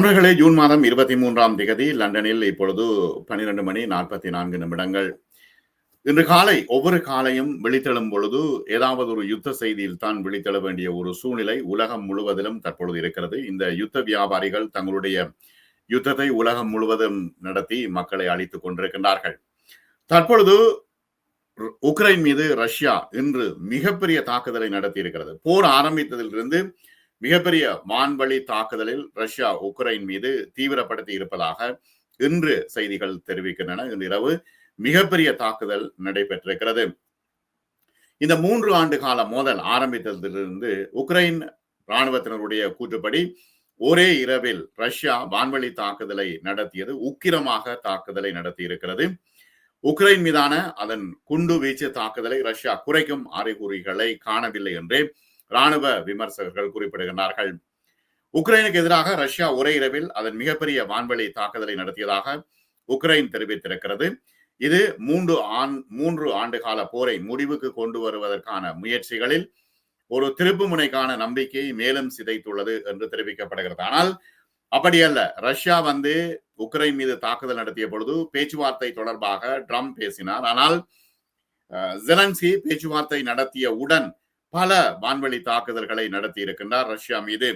நண்பர்களே ஜூன் மாதம் இருபத்தி மூன்றாம் திகதி லண்டனில் இப்பொழுது பன்னிரண்டு மணி நாற்பத்தி நான்கு நிமிடங்கள். இன்று காலை ஒவ்வொரு காலையும் விழித்தெழும் பொழுது ஏதாவது ஒரு யுத்த செய்தியில் தான் விழித்தெழ வேண்டிய ஒரு சூழ்நிலை உலகம் முழுவதிலும் தற்பொழுது இருக்கிறது. இந்த யுத்த வியாபாரிகள் தங்களுடைய யுத்தத்தை உலகம் முழுவதும் நடத்தி மக்களை அழித்துக் கொண்டிருக்கின்றார்கள். தற்பொழுது உக்ரைன் மீது ரஷ்யா இன்று மிகப்பெரிய தாக்குதலை நடத்தி இருக்கிறது போர் ஆரம்பித்ததிலிருந்து மிகப்பெரிய வான்வழி தாக்குதலில் ரஷ்யா உக்ரைன் மீது தீவிரப்படுத்தி இருப்பதாக இன்று செய்திகள் தெரிவிக்கின்றன. இன்று இரவு மிகப்பெரிய தாக்குதல் நடைபெற்றிருக்கிறது. இந்த மூன்று ஆண்டு கால மோதல் ஆரம்பித்ததிலிருந்து உக்ரைன் இராணுவத்தினருடைய கூற்றுப்படி ஒரே இரவில் ரஷ்யா வான்வழி தாக்குதலை நடத்தியது உக்கிரமாக தாக்குதலை நடத்தி இருக்கிறது உக்ரைன் மீதான அதன் குண்டு வீச்சு தாக்குதலை ரஷ்யா குறைக்கும் அறிகுறிகளை காணவில்லை என்றே ராணுவ விமர்சகர்கள் குறிப்பிடுகின்றார்கள். உக்ரைனுக்கு எதிராக ரஷ்யா ஒரே இரவில் அதன் மிகப்பெரிய வான்வெளி தாக்குதலை நடத்தியதாக உக்ரைன் தெரிவித்திருக்கிறது. இது மூன்று ஆண் மூன்று ஆண்டுகால போரை முடிவுக்கு கொண்டு வருவதற்கான முயற்சிகளில் ஒரு திருப்பு முனைக்கான நம்பிக்கை மேலும் சிதைத்துள்ளது என்று தெரிவிக்கப்படுகிறது. ஆனால் அப்படியல்ல ரஷ்யா வந்து உக்ரைன் மீது தாக்குதல் நடத்திய பொழுது பேச்சுவார்த்தை தொடர்பாக ட்ரம்ப் பேசினார். ஆனால் ஜெலன்சி பேச்சுவார்த்தை நடத்திய உடன் பல வான்வழி தாக்குதல்களை நடத்தி இருக்கின்றார் ரஷ்யா மீது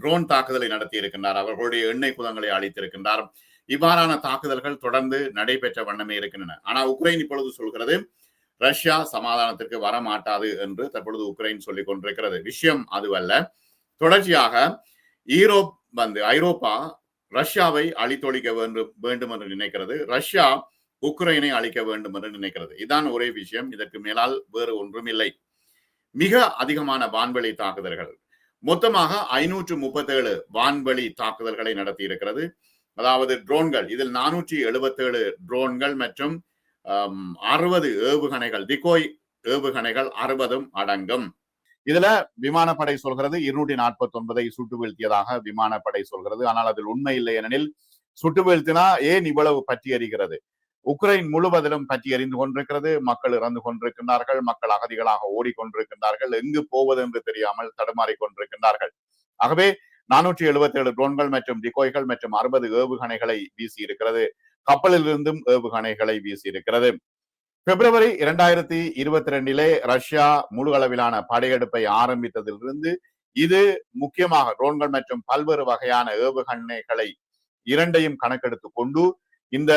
ட்ரோன் தாக்குதலை நடத்தி இருக்கின்றார் அவர்களுடைய எண்ணெய் குதங்களை அளித்திருக்கின்றார் இவ்வாறான தாக்குதல்கள் தொடர்ந்து நடைபெற்ற வண்ணமே இருக்கின்றன. ஆனால் உக்ரைன் இப்பொழுது சொல்கிறது ரஷ்யா சமாதானத்திற்கு வர மாட்டாது என்று தற்பொழுது உக்ரைன் சொல்லிக் கொண்டிருக்கிறது. விஷயம் அதுவல்ல. தொடர்ச்சியாக ஈரோப் வந்து ஐரோப்பா ரஷ்யாவை அழித்தொழிக்க வேண்டும் வேண்டும் என்று நினைக்கிறது. ரஷ்யா உக்ரைனை அழிக்க வேண்டும் என்று நினைக்கிறது. இதான் ஒரே விஷயம். இதற்கு மேலால் வேறு ஒன்றும் இல்லை. மிக அதிகமான வான்வெளி தாக்குதல்கள். மொத்தமாக ஐநூற்று முப்பத்தேழு வான்வெளி தாக்குதல்களை நடத்தி இருக்கிறது அதாவது ட்ரோன்கள் இதில் நானூற்றி எழுபத்தேழு ட்ரோன்கள் மற்றும் அறுபது ஏவுகணைகள் திகோய் ஏவுகணைகள் அறுபதும் அடங்கும். இதுல விமானப்படை சொல்கிறது இருநூற்றி நாற்பத்தி ஒன்பதை சுட்டு வீழ்த்தியதாக விமானப்படை சொல்கிறது. ஆனால் அதில் உண்மை இல்லை ஏனெனில் சுட்டு வீழ்த்தினா ஏன் இவ்வளவு பற்றி அறிகிறது உக்ரைன் முழுவதிலும் பற்றி எறிந்து கொண்டிருக்கிறது. மக்கள் இறந்து கொண்டிருக்கின்றார்கள். மக்கள் அகதிகளாக ஓடிக்கொண்டிருக்கின்றார்கள். எங்கு போவது என்று தெரியாமல் தடுமாறி கொண்டிருக்கின்றார்கள். ஆகவே நானூற்றி எழுபத்தி ஏழு ட்ரோன்கள் மற்றும் டிகோய்கள் மற்றும் அறுபது ஏவுகணைகளை வீசி இருக்கிறது கப்பலில் இருந்தும் ஏவுகணைகளை வீசி இருக்கிறது பிப்ரவரி இரண்டாயிரத்தி இருபத்தி ரெண்டிலே ரஷ்யா முழு அளவிலான படையெடுப்பை ஆரம்பித்ததிலிருந்து இது முக்கியமாக ட்ரோன்கள் மற்றும் பல்வேறு வகையான ஏவுகணைகளை இரண்டையும் கணக்கெடுத்து கொண்டு இந்த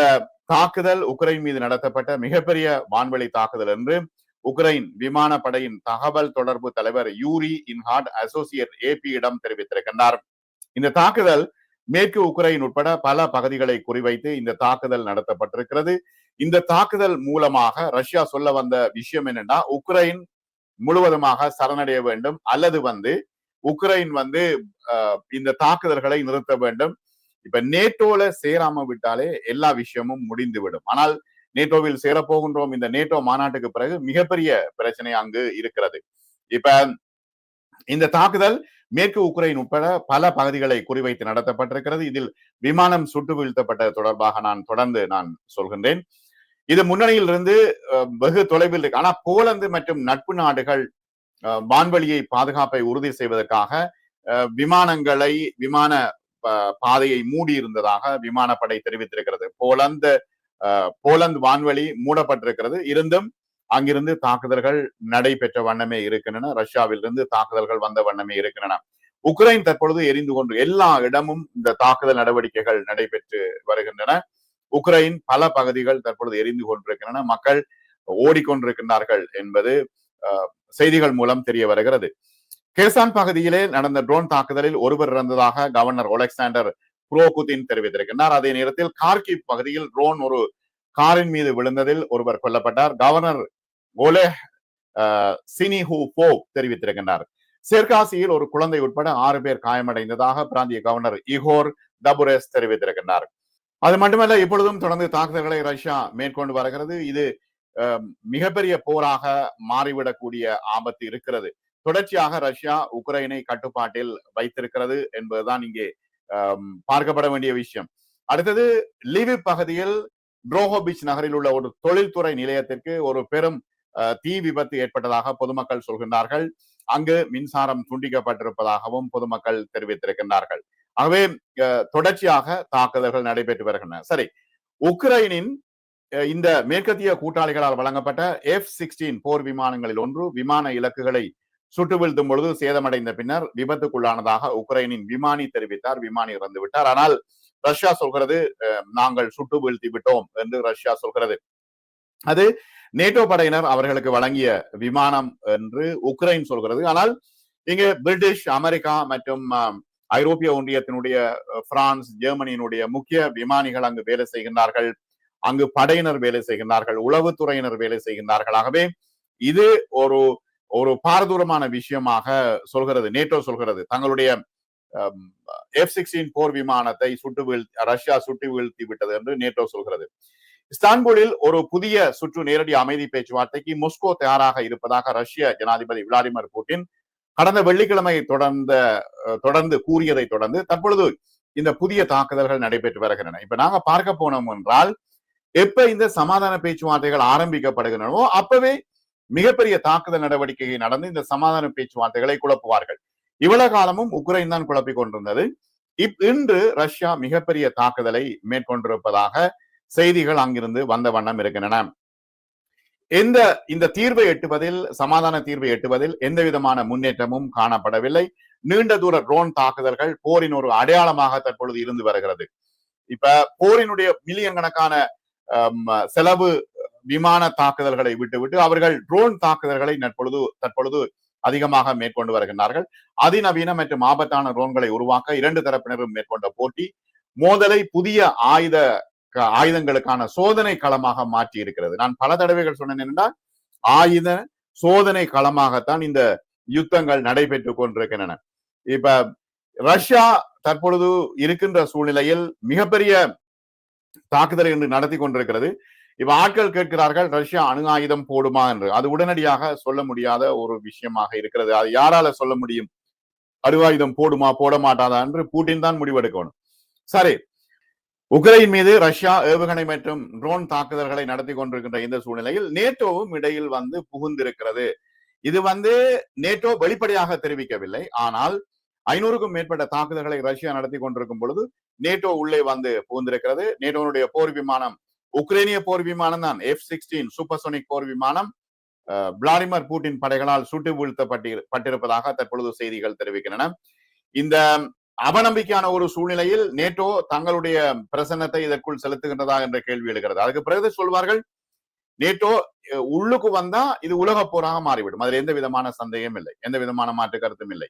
தாக்குதல் உக்ரைன் மீது நடத்தப்பட்ட மிகப்பெரிய வான்வெளி தாக்குதல் என்று உக்ரைன் விமானப்படையின் தகவல் தொடர்பு தலைவர் யூரி இன்ஹாட் அசோசியேட் ஏபியிடம் தெரிவித்திருக்கின்றார். இந்த தாக்குதல் மேற்கு உக்ரைன் உட்பட பல பகுதிகளை குறிவைத்து இந்த தாக்குதல் நடத்தப்பட்டிருக்கிறது. இந்த தாக்குதல் மூலமாக ரஷ்யா சொல்ல வந்த விஷயம் என்னன்னா உக்ரைன் முழுவதுமாக சரணடைய வேண்டும் அல்லது வந்து உக்ரைன் வந்து இந்த தாக்குதல்களை நிறுத்த வேண்டும். இப்ப நேட்டோல சேராம விட்டாலே எல்லா விஷயமும் முடிந்து விடும் ஆனால் நேட்டோவில் சேரப்போகின்றோம் இந்த நேட்டோ மாநாட்டுக்கு பிறகு மிகப்பெரிய பிரச்சனை அங்கு இருக்கிறது. இப்ப இந்த தாக்குதல் மேற்கு உக்ரைன் உட்பட பல பகுதிகளை குறிவைத்து நடத்தப்பட்டிருக்கிறது. இதில் விமானம் சுட்டு வீழ்த்தப்பட்ட தொடர்பாக நான் தொடர்ந்து நான் சொல்கின்றேன். இது முன்னணியில் இருந்து வெகு தொலைவில் இருக்கு. ஆனா போலந்து மற்றும் நட்பு நாடுகள் வான்வெளியை பாதுகாப்பை உறுதி செய்வதற்காக விமானங்களை விமான பாதையை மூடி இருந்ததாக விமானப்படை தெரிவித்திருக்கிறது. போலந்து போலந்து வான்வெளி மூடப்பட்டிருக்கிறது. இருந்தும் அங்கிருந்து தாக்குதல்கள் நடைபெற்ற வண்ணமே இருக்கின்றன. ரஷ்யாவில் இருந்து தாக்குதல்கள் வந்த வண்ணமே இருக்கின்றன. உக்ரைன் தற்பொழுது எரிந்து கொண்டு எல்லா இடமும் இந்த தாக்குதல் நடவடிக்கைகள் நடைபெற்று வருகின்றன. உக்ரைன் பல பகுதிகள் தற்பொழுது எரிந்து கொண்டிருக்கின்றன. மக்கள் ஓடிக்கொண்டிருக்கின்றார்கள் என்பது செய்திகள் மூலம் தெரிய வருகிறது. கேசான் பகுதியிலே நடந்த ட்ரோன் தாக்குதலில் ஒருவர் இறந்ததாக கவர்னர் ஒலெக்சாண்டர் புரோகுதின் தெரிவித்திருக்கின்றார் அதே நேரத்தில் கார்கி பகுதியில் ட்ரோன் ஒரு காரின் மீது விழுந்ததில் ஒருவர் கொல்லப்பட்டார். கவர்னர் ஒலே சினிஹூ போ தெரிவித்திருக்கின்றார் செர்காசியில் ஒரு குழந்தை உட்பட ஆறு பேர் காயமடைந்ததாக பிராந்திய கவர்னர் இகோர் தபுரேஸ் தெரிவித்திருக்கின்றார் அது மட்டுமல்ல இப்பொழுதும் தொடர்ந்து தாக்குதல்களை ரஷ்யா மேற்கொண்டு வருகிறது. இது மிகப்பெரிய போராக மாறிவிடக்கூடிய ஆபத்து இருக்கிறது. தொடர்ச்சியாக ரஷ்யா உக்ரைனை கட்டுப்பாட்டில் வைத்திருக்கிறது என்பதுதான் இங்கே பார்க்கப்பட வேண்டிய விஷயம். அடுத்தது லிவி பகுதியில் ட்ரோஹோபிச் நகரில் உள்ள ஒரு தொழில்துறை நிலையத்திற்கு ஒரு பெரும் தீ விபத்து ஏற்பட்டதாக பொதுமக்கள் சொல்கின்றார்கள். அங்கு மின்சாரம் துண்டிக்கப்பட்டிருப்பதாகவும் பொதுமக்கள் தெரிவித்திருக்கின்றார்கள். ஆகவே தொடர்ச்சியாக தாக்குதல்கள் நடைபெற்று வருகின்றன. சரி உக்ரைனின் இந்த மேற்கத்திய கூட்டாளிகளால் வழங்கப்பட்ட எஃப் சிக்ஸ்டீன் போர் விமானங்களில் ஒன்று விமான இலக்குகளை சுட்டு வீழ்த்தும் பொழுது சேதமடைந்த பின்னர் விபத்துக்குள்ளானதாக உக்ரைனின் விமானி தெரிவித்தார். விமானி இறந்து விட்டார். ஆனால் ரஷ்யா சொல்கிறது அஹ், நாங்கள் சுட்டு வீழ்த்தி விட்டோம் என்று ரஷ்யா சொல்கிறது. அது நேட்டோ படையினர் அவர்களுக்கு வழங்கிய விமானம் என்று உக்ரைன் சொல்கிறது. ஆனால் இங்கு பிரிட்டிஷ் அமெரிக்கா மற்றும் ஐரோப்பிய ஒன்றியத்தினுடைய பிரான்ஸ் ஜெர்மனியினுடைய முக்கிய விமானிகள் அங்கு வேலை செய்கின்றார்கள். அங்கு படையினர் வேலை செய்கின்றார்கள். உளவுத்துறையினர் வேலை செய்கின்றார்கள். ஆகவே இது ஒரு ஒரு பாரதூரமான விஷயமாக சொல்கிறது நேட்டோ சொல்கிறது. தங்களுடைய எஃப் சிக்ஸ்டீன் போர் விமானத்தை சுட்டு வீழ்த்தி ரஷ்யா சுட்டு வீழ்த்தி விட்டது என்று நேட்டோ சொல்கிறது. இஸ்தான்புலில் ஒரு புதிய சுற்று நேரடி அமைதி பேச்சுவார்த்தைக்கு மொஸ்கோ தயாராக இருப்பதாக ரஷ்ய ஜனாதிபதி விளாடிமிர் புட்டின் கடந்த வெள்ளிக்கிழமை தொடர்ந்த தொடர்ந்து கூறியதை தொடர்ந்து தற்பொழுது இந்த புதிய தாக்குதல்கள் நடைபெற்று வருகின்றன. இப்ப நாங்க பார்க்க போனோம் என்றால் எப்ப இந்த சமாதான பேச்சுவார்த்தைகள் ஆரம்பிக்கப்படுகின்றனவோ அப்பவே மிகப்பெரிய தாக்குதல் நடவடிக்கை நடந்து இந்த சமாதான பேச்சுவார்த்தைகளை குழப்புவார்கள். இவ்வளவு காலமும் உக்ரைன் தான் குழப்பி கொண்டிருந்தது. இப் இன்று ரஷ்யா மிகப்பெரிய தாக்குதலை மேற்கொண்டிருப்பதாக செய்திகள் அங்கிருந்து வந்த வண்ணம் இருக்கின்றன. எந்த இந்த தீர்வை எட்டுவதில் சமாதான தீர்வை எட்டுவதில் எந்த விதமான முன்னேற்றமும் காணப்படவில்லை. நீண்ட தூர ட்ரோன் தாக்குதல்கள் போரின் ஒரு அடையாளமாக தற்பொழுது இருந்து வருகிறது. இப்ப போரினுடைய மில்லியன் கணக்கான செலவு விமான தாக்குதல்களை விட்டுவிட்டு அவர்கள் ட்ரோன் தாக்குதல்களை தற்பொழுது தற்பொழுது அதிகமாக மேற்கொண்டு வருகின்றார்கள். அதிநவீன மற்றும் ஆபத்தான ட்ரோன்களை உருவாக்க இரண்டு தரப்பினரும் மேற்கொண்ட போட்டி மோதலை புதிய ஆயுத ஆயுதங்களுக்கான சோதனை களமாக மாற்றி இருக்கிறது. நான் பல தடவைகள் சொன்னேன் என்றால் ஆயுத சோதனை களமாகத்தான் இந்த யுத்தங்கள் நடைபெற்றுக் கொண்டிருக்கின்றன. இப்ப ரஷ்யா தற்பொழுது இருக்கின்ற சூழ்நிலையில் மிகப்பெரிய தாக்குதலை என்று நடத்தி கொண்டிருக்கிறது. இப்ப ஆட்கள் கேட்கிறார்கள் ரஷ்யா அணு ஆயுதம் போடுமா என்று. அது உடனடியாக சொல்ல முடியாத ஒரு விஷயமாக இருக்கிறது. அது யாரால சொல்ல முடியும்? அணு ஆயுதம் போடுமா போட மாட்டாதா என்று பூட்டின் தான் முடிவெடுக்கணும். சரி. உக்ரைன் மீது ரஷ்யா ஏவுகணை மற்றும் ட்ரோன் தாக்குதல்களை நடத்தி கொண்டிருக்கின்ற இந்த சூழ்நிலையில் நேட்டோவும் இடையில் வந்து புகுந்திருக்கிறது. இது வந்து நேட்டோ வெளிப்படையாக தெரிவிக்கவில்லை. ஆனால் ஐநூறுக்கும் மேற்பட்ட தாக்குதல்களை ரஷ்யா நடத்தி கொண்டிருக்கும் பொழுது நேட்டோ உள்ளே வந்து புகுந்திருக்கிறது. நேட்டோனுடைய போர் விமானம் உக்ரைனிய போர் விமானம் தான் எஃப் சிக்ஸ்டீன் சூப்பர்சோனிக் போர் விமானம். விளாடிமிர் பூட்டின் படைகளால் சுட்டு வீழ்த்தப்பட்டி பட்டிருப்பதாக தற்பொழுது செய்திகள் தெரிவிக்கின்றன. இந்த அவநம்பிக்கையான ஒரு சூழ்நிலையில் நேட்டோ தங்களுடைய பிரசன்னத்தை இதற்குள் செலுத்துகின்றதா என்ற கேள்வி எழுகிறது. அதுக்கு பிறகு சொல்வார்கள் நேட்டோ உள்ளுக்கு வந்தா இது உலக போராக மாறிவிடும். அதில் எந்த விதமான சந்தேகம் இல்லை. எந்த விதமான மாற்று கருத்தும் இல்லை.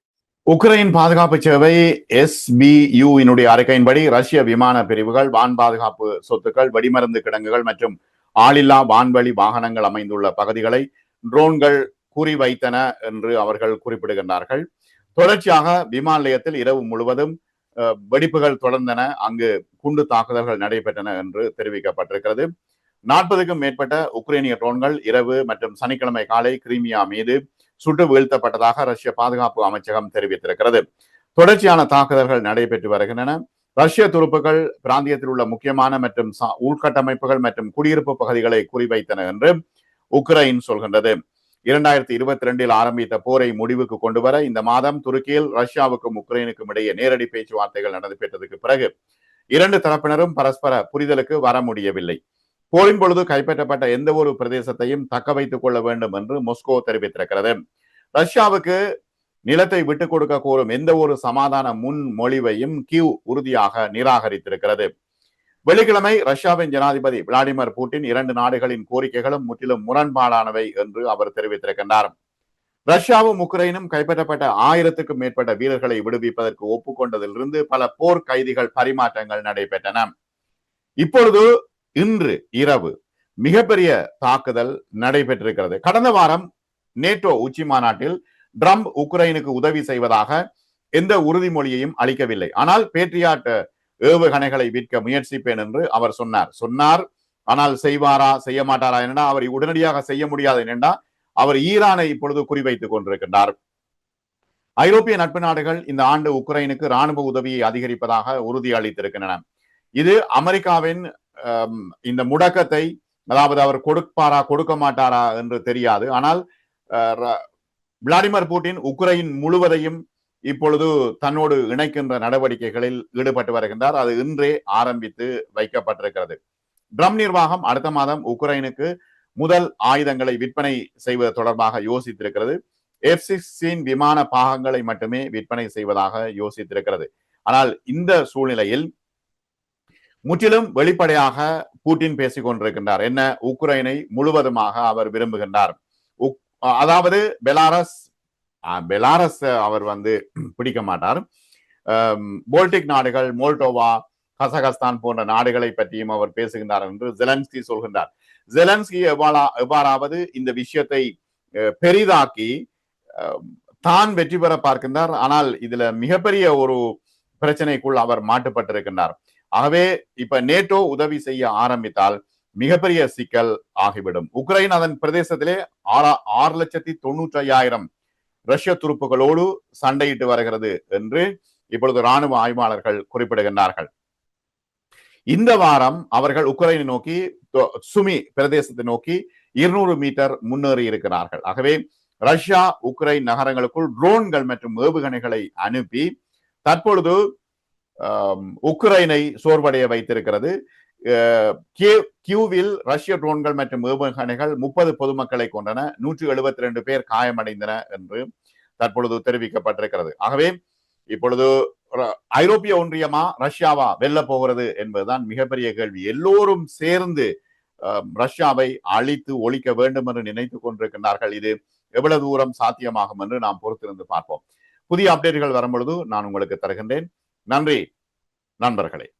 உக்ரைன் பாதுகாப்பு சேவை எஸ்பியு அறிக்கையின்படி ரஷ்ய விமான பிரிவுகள் வான் பாதுகாப்பு சொத்துக்கள் வெடிமருந்து கிடங்குகள் மற்றும் ஆளில்லா வான்வழி வாகனங்கள் அமைந்துள்ள பகுதிகளை ட்ரோன்கள் குறிவைத்தன என்று அவர்கள் குறிப்பிடுகின்றார்கள். தொடர்ச்சியாக விமான நிலையத்தில் இரவு முழுவதும் வெடிப்புகள் தொடர்ந்தன. அங்கு குண்டு தாக்குதல்கள் நடைபெற்றன என்று தெரிவிக்கப்பட்டிருக்கிறது. நாற்பதுக்கும் மேற்பட்ட உக்ரைனிய ட்ரோன்கள் இரவு மற்றும் சனிக்கிழமை காலை கிரீமியா மீது சுட்டு வீழ்த்தப்பட்டதாக ரஷ்ய பாதுகாப்பு அமைச்சகம் தெரிவித்திருக்கிறது. தொடர்ச்சியான தாக்குதல்கள் நடைபெற்று வருகின்றன. ரஷ்ய துருப்புகள் பிராந்தியத்தில் உள்ள முக்கியமான மற்றும் உள்கட்டமைப்புகள் மற்றும் குடியிருப்பு பகுதிகளை குறிவைத்தன என்று உக்ரைன் சொல்கின்றது. இரண்டாயிரத்தி இருபத்தி ரெண்டில் ஆரம்பித்த போரை முடிவுக்கு கொண்டு வர இந்த மாதம் துருக்கியில் ரஷ்யாவுக்கும் உக்ரைனுக்கும் இடையே நேரடி பேச்சுவார்த்தைகள் நடைபெற்றதுக்கு பிறகு இரண்டு தரப்பினரும் பரஸ்பர புரிதலுக்கு வர முடியவில்லை. போரின் பொழுது கைப்பற்றப்பட்ட எந்த ஒரு பிரதேசத்தையும் தக்க வைத்துக் கொள்ள வேண்டும் என்று மொஸ்கோ தெரிவித்திருக்கிறது. ரஷ்யாவுக்கு நிலத்தை விட்டுக் கொடுக்க கோரும் எந்த ஒரு சமாதான முன்மொழிவையும் கியூ உறுதியாக நிராகரித்திருக்கிறது. வெள்ளிக்கிழமை ரஷ்யாவின் ஜனாதிபதி விளாடிமிர் புட்டின் இரண்டு நாடுகளின் கோரிக்கைகளும் முற்றிலும் முரண்பாடானவை என்று அவர் தெரிவித்திருக்கின்றார். ரஷ்யாவும் உக்ரைனும் கைப்பற்றப்பட்ட ஆயிரத்துக்கும் மேற்பட்ட வீரர்களை விடுவிப்பதற்கு ஒப்புக்கொண்டதிலிருந்து பல போர் கைதிகள் பரிமாற்றங்கள் நடைபெற்றன. இப்பொழுது இன்று இரவு மிகப்பெரிய தாக்குதல் நடைபெற்றிருக்கிறது. கடந்த வாரம் நேட்டோ உச்சி மாநாட்டில் ட்ரம்ப் உக்ரைனுக்கு உதவி செய்வதாக எந்த உறுதிமொழியையும் அளிக்கவில்லை. ஆனால் பேட்ரியாட் ஏவுகணைகளை விற்க முயற்சிப்பேன் என்று அவர் சொன்னார். சொன்னார் ஆனால் செய்வாரா? செய்ய மாட்டாரா? என்னடா அவர் உடனடியாக செய்ய முடியாது என்னென்னா அவர் ஈரானை இப்பொழுது குறிவைத்துக் கொண்டிருக்கின்றார். ஐரோப்பிய நட்பு நாடுகள் இந்த ஆண்டு உக்ரைனுக்கு ராணுவ உதவியை அதிகரிப்பதாக உறுதி அளித்திருக்கின்றன இது அமெரிக்காவின் இந்த முடக்கத்தை அதாவது அவர் கொடுப்பாரா கொடுக்க மாட்டாரா என்று தெரியாது. ஆனால் விளாடிமிர் புட்டின் உக்ரைன் முழுவதையும் இப்பொழுது தன்னோடு இணைக்கின்ற நடவடிக்கைகளில் ஈடுபட்டு வருகின்றார். அது இன்றே ஆரம்பித்து வைக்கப்பட்டிருக்கிறது. ட்ரம் நிர்வாகம் அடுத்த மாதம் உக்ரைனுக்கு முதல் ஆயுதங்களை விற்பனை செய்வது தொடர்பாக யோசித்திருக்கிறது. எஃப் சிக்ஸ்டீன் விமான பாகங்களை மட்டுமே விற்பனை செய்வதாக யோசித்திருக்கிறது. ஆனால் இந்த சூழ்நிலையில் முற்றிலும் வெளிப்படையாக பூட்டின் பேசிக் கொண்டிருக்கின்றார். என்ன? உக்ரைனை முழுவதுமாக அவர் விரும்புகின்றார். அதாவது பெலாரஸ் பெலாரஸ் அவர் வந்து பிடிக்க மாட்டார். போல்டிக் நாடுகள் மோல்டோவா கசகஸ்தான் போன்ற நாடுகளை பற்றியும் அவர் பேசுகின்றார் என்று ஜெலன்ஸ்கி சொல்கின்றார். ஜெலன்ஸ்கி எவ்வாறா எவ்வாறாவது இந்த விஷயத்தை பெரிதாக்கி தான் வெற்றி பெற பார்க்கின்றார். ஆனால் இதுல மிகப்பெரிய ஒரு பிரச்சனைக்குள் அவர் மாட்டுப்பட்டிருக்கின்றார். ஆகவே இப்ப நேட்டோ உதவி செய்ய ஆரம்பித்தால் மிகப்பெரிய சிக்கல் ஆகிவிடும். உக்ரைன் அதன் பிரதேசத்திலே ஆறா ஆறு லட்சத்தி தொண்ணூற்றி ஐயாயிரம் ரஷ்ய துருப்புகளோடு சண்டையிட்டு வருகிறது என்று இப்பொழுது ராணுவ ஆய்வாளர்கள் குறிப்பிடுகின்றார்கள். இந்த வாரம் அவர்கள் உக்ரைனை நோக்கி சுமி பிரதேசத்தை நோக்கி இருநூறு மீட்டர் முன்னேறி இருக்கிறார்கள். ஆகவே ரஷ்யா உக்ரைன் நகரங்களுக்குள் ட்ரோன்கள் மற்றும் ஏவுகணைகளை அனுப்பி தற்பொழுது உக்ரைனை சோர்வடைய வைத்திருக்கிறது. கியூவில் ரஷ்ய ட்ரோன்கள் மற்றும் ஏவுகணைகள் முப்பது பொதுமக்களை கொண்டன நூற்றி எழுபத்தி ரெண்டு பேர் காயமடைந்தன என்று தற்பொழுது தெரிவிக்கப்பட்டிருக்கிறது. ஆகவே இப்பொழுது ஐரோப்பிய ஒன்றியமா ரஷ்யாவா வெல்ல போகிறது என்பதுதான் மிகப்பெரிய கேள்வி. எல்லோரும் சேர்ந்து ரஷ்யாவை அழித்து ஒழிக்க வேண்டும் என்று நினைத்துக் கொண்டிருக்கின்றார்கள். இது எவ்வளவு தூரம் சாத்தியமாகும் என்று நாம் பொறுத்திருந்து பார்ப்போம். புதிய அப்டேட்டுகள் வரும் பொழுது நான் உங்களுக்கு தருகின்றேன். நன்றி. நண்பர்களே.